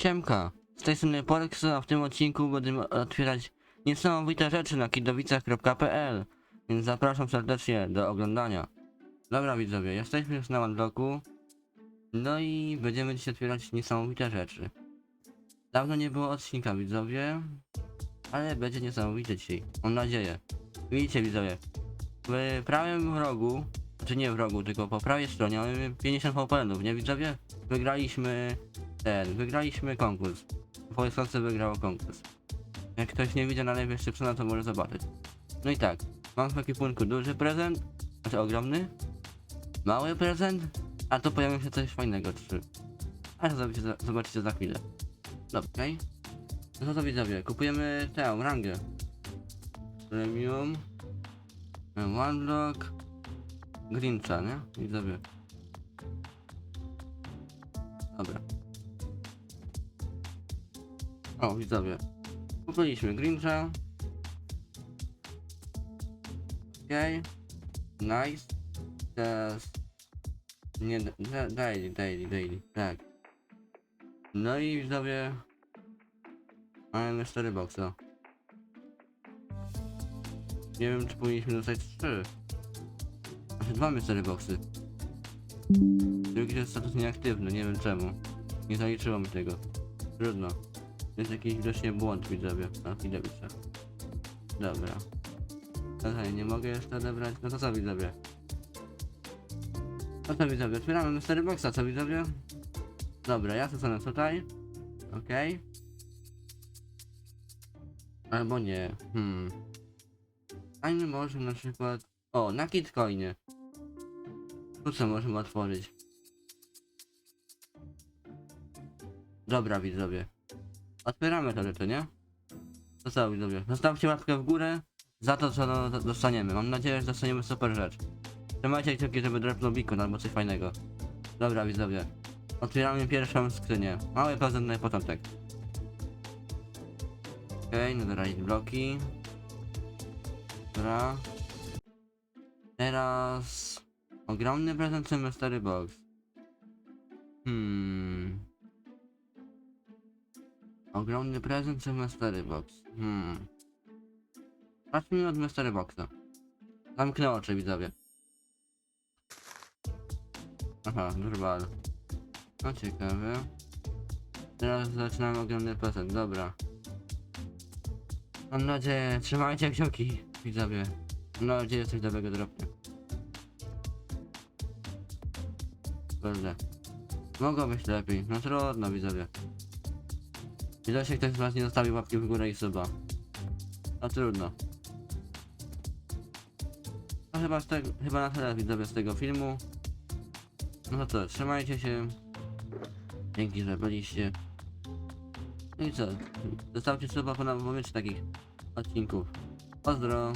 Siemka, z tej strony Polexo, a w tym odcinku będziemy otwierać niesamowite rzeczy na kidowicach.pl Więc zapraszam serdecznie do oglądania. Dobra widzowie, jesteśmy już na Unlocku. No i będziemy dzisiaj otwierać niesamowite rzeczy. Dawno nie było odcinka widzowie Ale będzie niesamowicie dzisiaj, mam nadzieję. Widzicie widzowie, w prawym rogu Czy nie w rogu, tylko po prawej stronie mamy 50 VPN-ów, nie widzowie? Wygraliśmy ten, wygraliśmy konkurs. Polsce wygrało konkurs. Jak ktoś nie widział na live jeszcze przed to może zobaczyć. No i tak, mam w ekwipunku duży prezent, znaczy ogromny, mały prezent, a to pojawi się coś fajnego, trzy. A to zobaczycie, za- zobaczycie za chwilę. Dobra, okej. No to, to widzowie, kupujemy tę rangę. Premium. One block. Grincha, nie? Widzowie. Dobra. O, widzowie. Kupiliśmy Grincha. Okej. Nice. Teraz... Nie, da, daily, daily, daily. Tak. No i widzowie... Mamy 4 boxy. Nie wiem, czy powinniśmy dostać 3. Znaczy dwa mystery boxy. Drugi jest status nieaktywny, nie wiem czemu. Nie zaliczyło mi tego. Trudno. Jest jakiś widocznie błąd widzowie na widowice. Dobra. Tutaj nie mogę jeszcze odebrać. No to co widzowie? No to widzowie, otwieramy mystery boxa, co widzowie? Dobra, ja to stanę tutaj. Okej. Albo nie. Hmm. Fajny może na przykład... O, na kitcoinie. Tu co możemy otworzyć? Dobra widzowie. Otwieramy te rzeczy, nie? To co widzowie? Zostawcie łapkę w górę za to co do- dostaniemy. Mam nadzieję, że dostaniemy super rzecz. Trzymajcie kciuki, żeby dropnął beacon albo coś fajnego. Dobra widzowie. Otwieramy pierwszą skrzynię. Mały prezent na początek. Okej, okay, no bloki. Dobra. Teraz... Ogromny prezent czy mystery box? Hmm... Ogromny prezent czy mystery box? Hmm... Zacznijmy od mystery boxa. Zamknę oczy widzowie. Aha, drwal. No ciekawe. Teraz zaczynamy ogromny prezent, dobra. Mam nadzieję, trzymajcie kciuki, widzowie. Mam nadzieję, że coś dobrego dropnie. Kurde. Mogło być lepiej, no trudno widzowie. Widocznie ktoś z was nie zostawił łapki w górę i suba. No trudno. No chyba, z chyba na tyle widzowie z tego filmu. No to co, trzymajcie się. Dzięki, że byliście. No i co, zostawcie suba po nam takich odcinków. Pozdro.